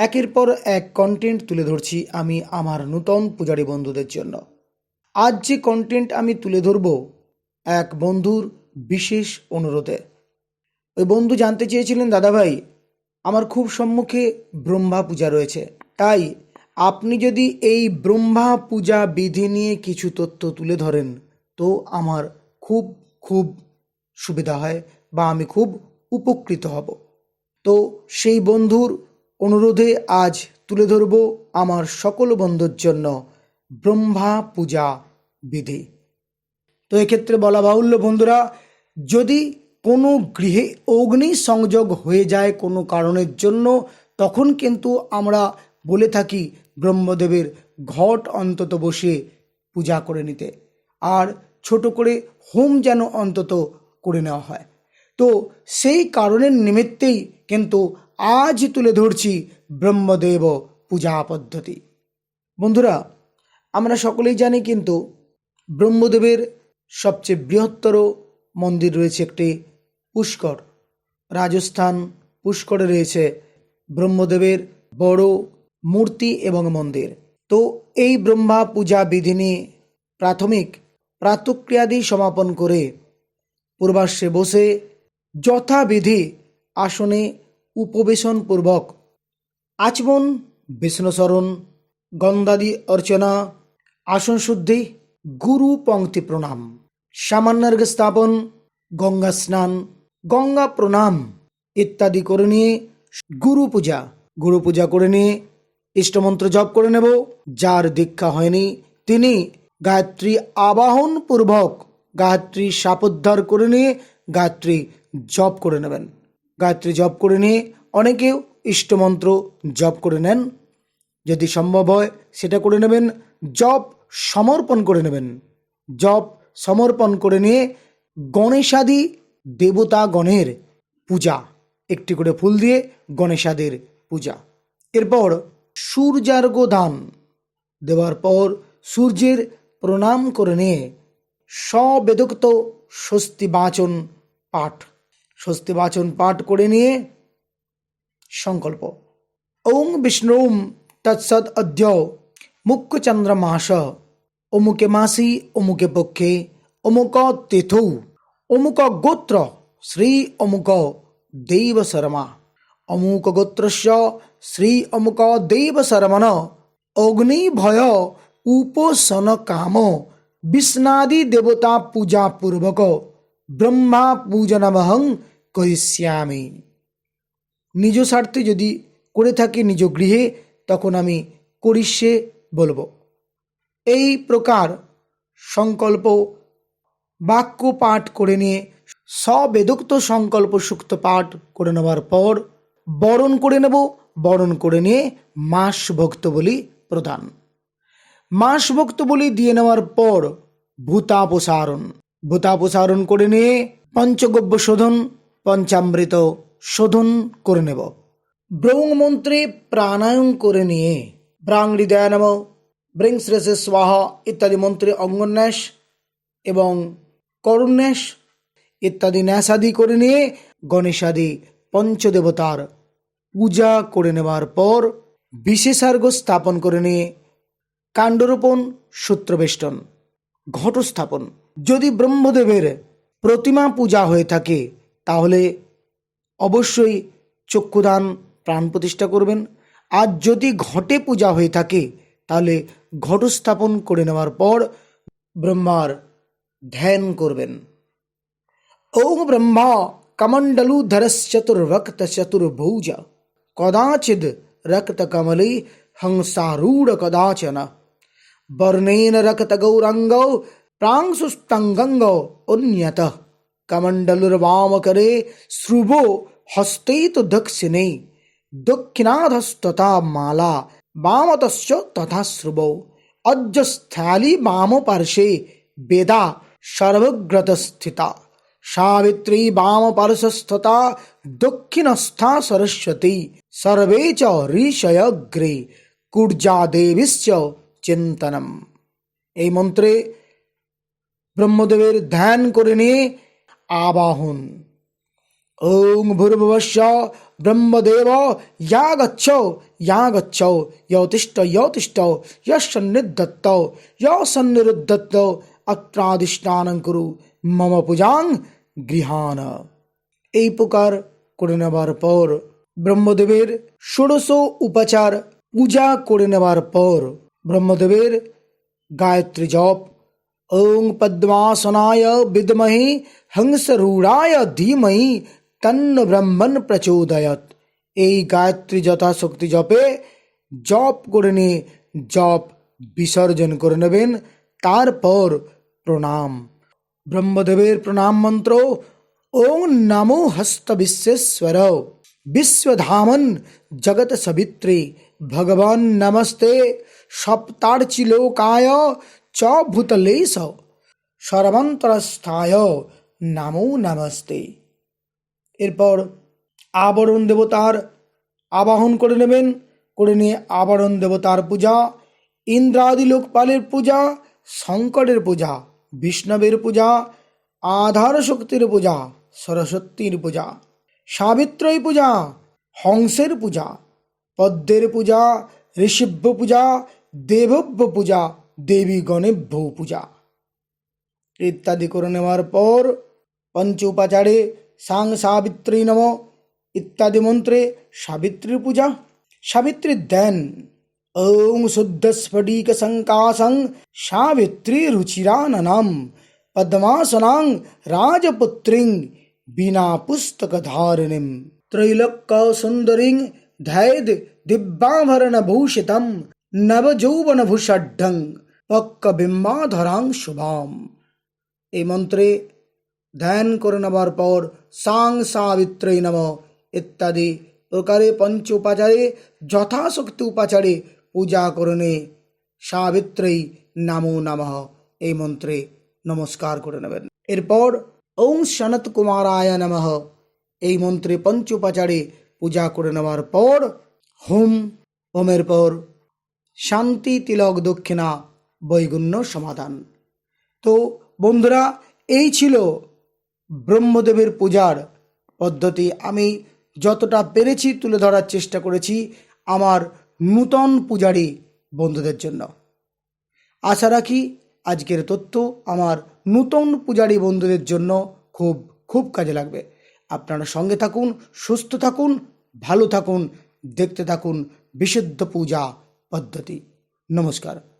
একের পর এক কন্টেন্ট তুলে ধরছি আমি আমার নূতন পূজারী বন্ধুদের জন্য। আজ যে কন্টেন্ট আমি তুলে ধরব, এক বন্ধুর বিশেষ অনুরোধে। ওই বন্ধু জানতে চেয়েছিলেন, দাদাভাই, আমার খুব সম্মুখে ব্রহ্মা পূজা রয়েছে। তাই আপনি যদি এই ব্রহ্মা পূজা বিধি নিয়ে কিছু তথ্য তুলে ধরেন, তো আমার খুব খুব সুবিধা হয় বা আমি খুব উপকৃত হব। তো সেই বন্ধুর অনুরোধে আজ তুলে ধরব আমার সকল বন্ধুর জন্য ব্রহ্মা পূজা বিধি। তো এক্ষেত্রে বলা বাহুল্য, বন্ধুরা, যদি কোনো গৃহে অগ্নি সংযোগ হয়ে যায় কোনো কারণের জন্য, তখন কিন্তু আমরা বলে থাকি ব্রহ্মদেবের ঘট অন্তত বসে পূজা করে নিতে, আর ছোট করে হোম যেন অন্তত করে নেওয়া হয়। তো সেই কারণের নিমিত্তেই কিন্তু আজ তুলে ধরছি ব্রহ্মদেব পূজা পদ্ধতি। বন্ধুরা, আমরা সকলেই জানি কিন্তু ব্রহ্মদেবের সবচেয়ে বৃহত্তর মন্দির রয়েছে একটি পুষ্কর। রাজস্থান পুষ্করে রয়েছে ব্রহ্মদেবের বড় মূর্তি এবং মন্দির। তো এই ব্রহ্মা পূজা বিধি নিয়ে প্রাথমিক প্রাতক্রিয়াদি সমাপন করে পূর্বাশ্বে বসে যথাবিধি আসনে উপবেশনপূর্বক। আচমন, বিষ্ণুচরণ, গন্ধাদি অর্চনা আসন শুদ্ধি গুরু পঙ্ক্তি প্রণাম। সামান্যার্ঘ স্থাপন, গঙ্গা স্নান, গঙ্গা প্রণাম ইত্যাদি করে নিয়ে গুরু পূজা। গুরু পূজা করে নিয়ে ইষ্টমন্ত্র জপ করে নেব। যার দীক্ষা হয়নি, তিনি গায়ত্রী আবাহন পূর্বক গায়ত্রী সাপোদ্ধার করে নিয়ে গায়ত্রী জপ করে নেবেন। গায়ত্রী জপ করে নিয়ে অনেকেও ইষ্টমন্ত্র জপ করে নেন। যদি সম্ভব হয়, সেটা করে নেবেন। জপ সমর্পণ করে নেবেন। জপ সমর্পণ করে নিয়ে গণেশাদি দেবতাগণের পূজা। একটি করে ফুল দিয়ে গণেশাদের পূজা। এরপর সূর্যার্ঘ দান দেওয়ার পর সূর্যের প্রণাম করে নিয়ে স্ববেদোক্ত স্বস্তি বাচন পাঠ স্বস্তি বাচন পাঠ করে নিয়ে সংকল্প। ওং বিষ্ণুম তৎসদ অদ্য মুখ্যচন্দ্রমাস অমুকে মাসি, অমুকে পক্ষে, অমুক তিথৌ, অমুক গোত্র, শ্রী অমুক দেব শর্মা। অমুক গোত্রস্য, শ্রী অমুক দেব শর্মণ অগ্নি ভয়, উপাসন কাম, বিষ্ণাদি দেবতা পূজা পূর্বক, ব্রহ্মা পূজনমহং করিষ্যামি নিজ স্বার্থে যদি করে থাকি নিজ গৃহে, তখন আমি করিষ্যে বলব। এই প্রকার সংকল্প, বাক্য পাঠ করে নিয়ে সবেদোক্ত সংকল্প সুক্ত পাঠ করে নেওয়ার পর বরণ করে নেব। বরণ করে নিয়ে মাস ভক্ত বলি প্রদান। মাস ভক্ত বলি দিয়ে নেওয়ার পর ভূতাপসারণ। ভূতাপসারণ করে নিয়ে পঞ্চগব্য শোধন পঞ্চামৃত শোধন করে নেব। ব্রৌং মন্ত্রে প্রাণায়াম করে নিয়ে ব্রাং হৃদয় নম ব্রিং শ্রেষে স্বাহা ইত্যাদি মন্ত্রে অঙ্গন্যাস এবং করুণ্যাস ইত্যাদি ন্যাসাদি করে নিয়ে গণেশাদি পঞ্চদেবতার পূজা করে নেওয়ার পর বিশেষার্ঘ স্থাপন করে নিয়ে কাণ্ডরোপণ, সূত্রবেষ্টন, ঘটস্থাপন। যদি ব্রহ্মদেবের প্রতিমা পূজা হয়ে থাকে তাহলে অবশ্যই চক্ষুদান প্রাণ প্রতিষ্ঠা করবেন। আর যদি ঘটে পূজা হয়ে থাকে, তাহলে ঘটস্থাপন করে নেওয়ার পর ব্রহ্মার ধ্যান করবেন। ওম ব্রহ্মা কমণ্ডলুধরশ্চতুর্ভক্ত চতুর্ভুজ কদাচিদ রক্ত কমলে হংসারূঢ় কদাচন, বর্ণেন রক্ত গৌরঙ্গ প্রাংশুস্তঙ্গঙ্গ উন্নত কমণ্ডলুর্বামকরে শ্রুভো হস্তে তো দক্ষিণে দক্ষিণাধস্তথা মালা বামতশ্চ তথা শ্রুবৌ अज्जस्थाली वाम पार्श्वे वेदा सर्वग्रत स्थिता सावित्री वाम पार्श्वस्थता दक्षिणस्था सरस्वती सर्वे च ঋষয়গ্রে কুর্জা দেবীশ্চ চিন্তনম এই মন্ত্রে ব্রহ্মদেবের ধ্যান করে নিয়ে আবাহন ওং ভূর্ভুবস্য ব্রহ্মদেব ইয়া গচ্ছ ইয়া গচ্ছ ইয়তিষ্ঠ ইয়তিষ্ঠ ইয়সন্নিধত্ত ইয়সন্নিরুদ্ধত্ত অত্রাদিষ্টানং কুরু মম পূজাং গৃহান এই প্রকার করে নেবার পর ব্রহ্মদেবের ষোড়শ উপাচার পূজা করে নেবার পর ব্রহ্মদেবের গায়ত্রী জপ ওং পদ্মাসনায় বিদ্মহি হংসরূঢ়ায় ধীমহি তন্ন ব্রহ্মণ প্রচোদয়ত এই গায়ত্রী যথাশক্তি জপে জপ করে নিয়ে জপ বিসর্জন করে নেবেন তারপর প্রণাম ব্রহ্মদেবের প্রণাম মন্ত্র ওং নমো হস্ত বিশ্বেশ্বর বিশ্বধামন জগত সবিত্রে ভগবান নমস্তে সপ্তার্চিলোকায় চ ভূতলেশ সর্বান্তরস্থায় নমো নমস্তে এরপর আবরণ দেবতার আবাহন করে নেবেন। করে নিয়ে আবরণ দেবতার পূজা ইন্দ্রাদি লোকপালের পূজা, শঙ্করের পূজা, বিষ্ণবের পূজা আধার শক্তির পূজা, সরস্বতীর পূজা সাবিত্রী পূজা, হংসের পূজা, পদ্মের পূজা ঋষিভ্য পূজা দেবভ্য পূজা দেবী গণেভ্য পূজা ইত্যাদি করে নেওয়ার পর পঞ্চ উপাচারে সাং সাবিত্রী নম ইত্যাদি মন্ত্রে সাবিত্রীর পূজা। সাবিত্রীর দেন ওং শুদ্ধ স্ফটিক সংকাশং সাবিত্রী রুচিরাননম পদ্মাসনাং রাজপুত্রিং বিনা পুস্তক ধারিণীম ত্রৈলোক্য সুন্দরীং ধৈদ দিব্যাভরণ ভূষিতম নবযৌবন পক্ক শুভাম। এই মন্ত্রে ধ্যান করে নেবার পর সাং সাবিত্রী নম ইত্যাদি প্রকারে পঞ্চ উপাচারে, যথাশক্তি উপাচারে পূজা করণে সাবিত্রী নামো নমঃ। এই মন্ত্রে নমস্কার করে নেবেন। এরপর ওং সনত কুমারায় নমঃ। এই মন্ত্রে পঞ্চ উপাচারে পূজা করে নেওয়ার পর হোম, হোমের পর শান্তি তিলক দক্ষিণা বৈগুণ্য সমাধান। তো বন্ধুরা, এই ছিল ব্রহ্মদেবের পূজার পদ্ধতি। আমি যতটা পেরেছি তুলে ধরার চেষ্টা করেছি আমার নূতন পূজারী বন্ধুদের জন্য। আশা রাখি আজকের তথ্য আমার নূতন পূজারী বন্ধুদের জন্য খুব খুব কাজে লাগবে। আপনারা সঙ্গে থাকুন, সুস্থ থাকুন, ভালো থাকুন, দেখতে থাকুন বিশুদ্ধ পূজা পদ্ধতি। নমস্কার।